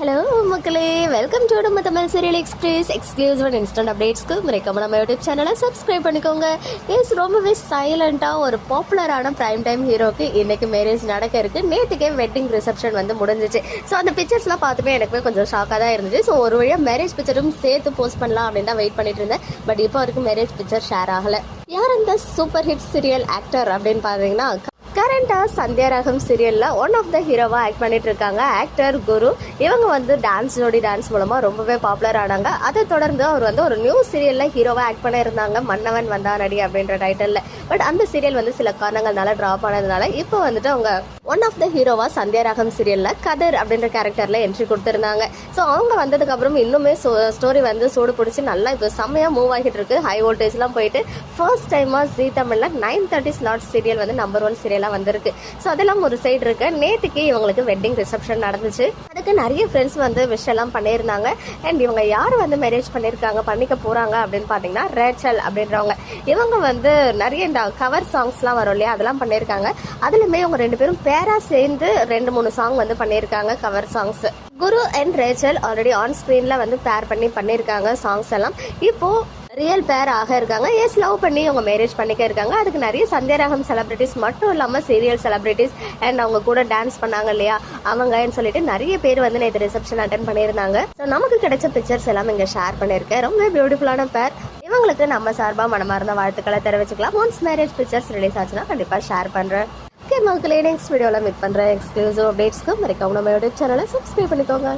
Hello மக்களே. Welcome to நம்ம Tamil serial express exclusive and instant அப்டேட்ஸ்க்கு மறைக்காம நம்ம யூடியூப் சேனலை சப்ஸ்கிரைப் பண்ணிக்கோங்க. எஸ் ரொம்பவே சைலண்ட்டாக ஒரு பாப்புலரான பிரைம் டைம் ஹீரோக்கு இன்னைக்கு மேரேஜ் நடக்க இருக்கு. நேற்றுக்கே வெட்டிங் ரிசப்ஷன் வந்து முடிஞ்சிச்சு. ஸோ அந்த பிக்சர்ஸ்லாம் பார்த்துமே எனக்குமே கொஞ்சம் ஷாக்காக தான் இருந்துச்சு. ஸோ ஒரு வழியாக மேரேஜ் பிக்சரும் சேர்த்து போஸ்ட் பண்ணலாம் அப்படின்னு தான் வெயிட் பண்ணிட்டு இருந்தேன். பட் இப்போ வரைக்கும் மேரேஜ் பிக்சர் ஷேர் ஆகலை. யார் அந்த சூப்பர் ஹிட் சீரியல் ஆக்டர் அப்படின்னு பார்த்தீங்கன்னா கரண்டாக சந்தியாரகம் சீரியலில் ஒன் ஆஃப் த ஹீரோவாக ஆக்ட் பண்ணிட்டு இருக்காங்க ஆக்டர் குரு. இவங்க வந்து டான்ஸ் ஜோடி டான்ஸ் மூலமாக ரொம்பவே பாப்புலர் ஆனாங்க. அதை தொடர்ந்து அவர் வந்து ஒரு நியூ சீரியலில் ஹீரோவாக ஆக்ட் பண்ணியிருந்தாங்க. மன்னவன் வந்தா நடி அப்படின்ற டைட்டிலில் பட் அந்த சீரியல் வந்து சில காரணங்கள்னால ட்ராப் ஆனதுனால இப்போ வந்துட்டு அவங்க ஒன் ஆஃப் த ஹீரோவா சந்தியா ரகம் சீரியலில் கதர் அப்படின்ற கேரக்டரில் என்ட்ரி கொடுத்துருந்தாங்க. ஸோ அவங்க வந்ததுக்கப்புறம் இன்னுமே ஸ்டோரி வந்து சூடு பிடிச்சி நல்லா இப்போ செம்மையாக மூவ் ஆகிட்டு இருக்கு. ஹை வோல்டேஜ்லாம் போயிட்டு ஃபர்ஸ்ட் டைமாக ஜி தமிழில் நைன் தேர்ட்டி ஸ்லாட் சீரியல் வந்து நம்பர் ஒன் சீரியலாக வந்திருக்கு. ஸோ அதெல்லாம் ஒரு சைடு இருக்கு. நேற்றுக்கு இவங்களுக்கு வெட்டிங் ரிசப்ஷன் நடந்துச்சு. அதுக்கு நிறைய ஃப்ரெண்ட்ஸ் வந்து விஷ் எல்லாம் பண்ணியிருந்தாங்க. அண்ட் இவங்க யார் வந்து மேரேஜ் பண்ணியிருக்காங்க பண்ணிக்க போகிறாங்க அப்படின்னு பார்த்தீங்கன்னா ரேச்சல் அப்படின்றவங்க. இவங்க வந்து நிறைய இந்த கவர் சாங்ஸ்லாம் வரும் இல்லையா? அதெல்லாம் பண்ணியிருக்காங்க. அதுலேயுமே இவங்க ரெண்டு பேரும் பேராக சேர்ந்து ரெண்டு மூணு சாங் வந்து பண்ணியிருக்காங்க cover songs Guru and Rachel already on ஸ்க்ரீனில் வந்து பேர் பண்ணி பண்ணியிருக்காங்க சாங்ஸ் எல்லாம். இப்போது ரியல் பேர் ஆக இருக்காங்க. எஸ் லவ் பண்ணி அவங்க மேரேஜ் பண்ணிக்க இருக்காங்க. அதுக்கு நிறைய சந்தியராகம் செலிபிரிட்டிஸ் மட்டும் இல்லாமல் சீரியல் செலிபிரிட்டிஸ் அண்ட் அவங்க கூட டான்ஸ் பண்ணாங்க இல்லையா? அவங்கன்னு சொல்லிட்டு நிறைய பேர் வந்து நேற்று ரிசப்ஷன் அட்டன் பண்ணியிருந்தாங்க. ஸோ நமக்கு கிடைச்ச பிக்சர்ஸ் எல்லாம் இங்கே ஷேர் பண்ணியிருக்கேன். ரொம்ப பியூட்டிஃபுல்லான பேர் இவங்களுக்கு நம்ம சார்பாக மனமார்ந்த வாழ்த்துக்களை தெரிவிச்சுக்கலாம். ஒன்ஸ் மேரேஜ் பிக்சர்ஸ் ரிலீஸ் ஆச்சுன்னா கண்டிப்பாக ஷேர் பண்ணுறேன் ஓகே மக்களே நெக்ஸ்ட் வீடியோவில் மீட் பண்ணுறேன் எக்ஸ்க்ளூசிவ் அப்டேட்ஸ்க்கு மறக்காம நம்ம யூடியூப் சேனலை சப்ஸ்கிரைப் பண்ணிக்கோங்க.